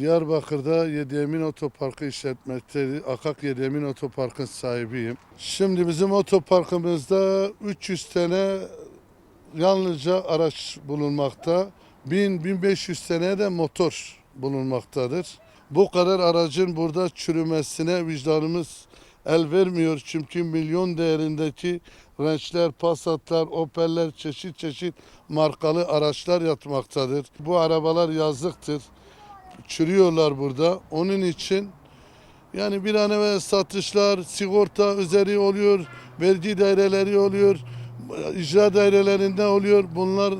Diyarbakır'da Yediyemin Otoparkı işletmektedir. Akak Yediyemin Otopark'ın sahibiyim. Şimdi bizim otoparkımızda 300 tane yalnızca araç bulunmakta. 1000-1500 tane de motor bulunmaktadır. Bu kadar aracın burada çürümesine vicdanımız el vermiyor. Çünkü milyon değerindeki Range'ler, Passat'lar, Opel'ler çeşit çeşit markalı araçlar yatmaktadır. Bu arabalar yazıktır çürüyorlar burada. Onun için yani bir an evvel satışlar, sigorta üzeri oluyor, vergi daireleri oluyor, icra dairelerinde oluyor. Bunlar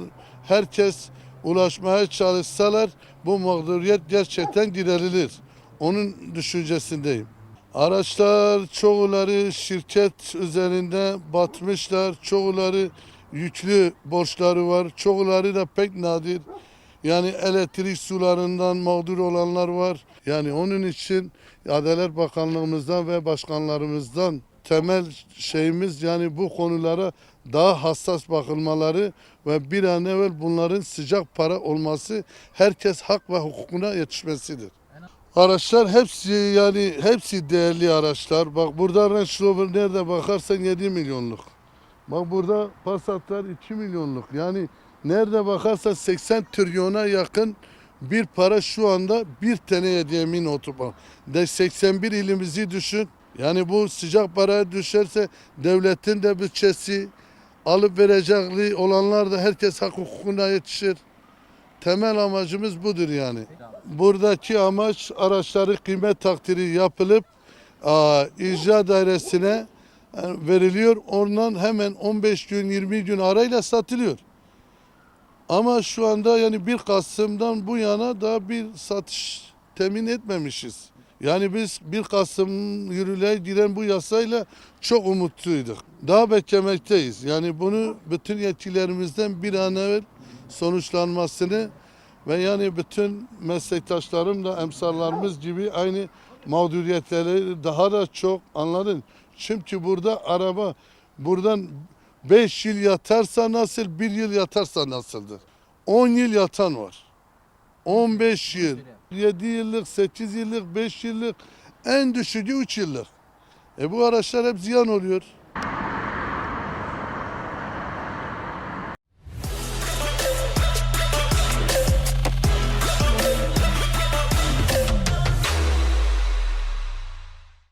herkes ulaşmaya çalışsalar bu mağduriyet gerçekten giderilir. Onun düşüncesindeyim. Araçlar çoğuları şirket üzerinde batmışlar. Çoğuları yüklü borçları var. Çoğuları da pek nadir. Yani elektrik sularından mağdur olanlar var. Yani onun için Adalet Bakanlığımızdan ve başkanlarımızdan temel şeyimiz yani bu konulara daha hassas bakılmaları ve bir an evvel bunların sıcak para olması herkes hak ve hukukuna yetişmesidir. Araçlar hepsi yani hepsi değerli araçlar. Bak burada Range Rover nerede bakarsan 7 milyonluk. Bak burada Passat'lar 2 milyonluk. Yani nerede bakarsan 80 trilyona yakın bir para şu anda bir tane hediyemin otoban. De 81 ilimizi düşün. Yani bu sıcak paraya düşerse devletin de bütçesi alıp verecekli olanlar da herkes hak hukukuna yetişir. Temel amacımız budur yani. Buradaki amaç araçları kıymet takdiri yapılıp aa, icra dairesine e, veriliyor. Ondan hemen 15 gün 20 gün arayla satılıyor. Ama şu anda yani 1 Kasım'dan bu yana daha bir satış temin etmemişiz. Yani biz 1 Kasım yürürlüğe giren bu yasayla çok umutluyduk. Daha beklemekteyiz. Yani bunu bütün yetkilerimizden bir an evvel sonuçlanmasını ve yani bütün meslektaşlarım da emsallarımız gibi aynı mağduriyetleri daha da çok anladın. Çünkü burada araba buradan 5 yıl yatarsa nasıl, 1 yıl yatarsa nasıldır? 10 yıl yatan var. 15 yıl, 7 yıllık, 8 yıllık, 5 yıllık, en düşüğü 3 yıllık. E bu araçlar hep ziyan oluyor.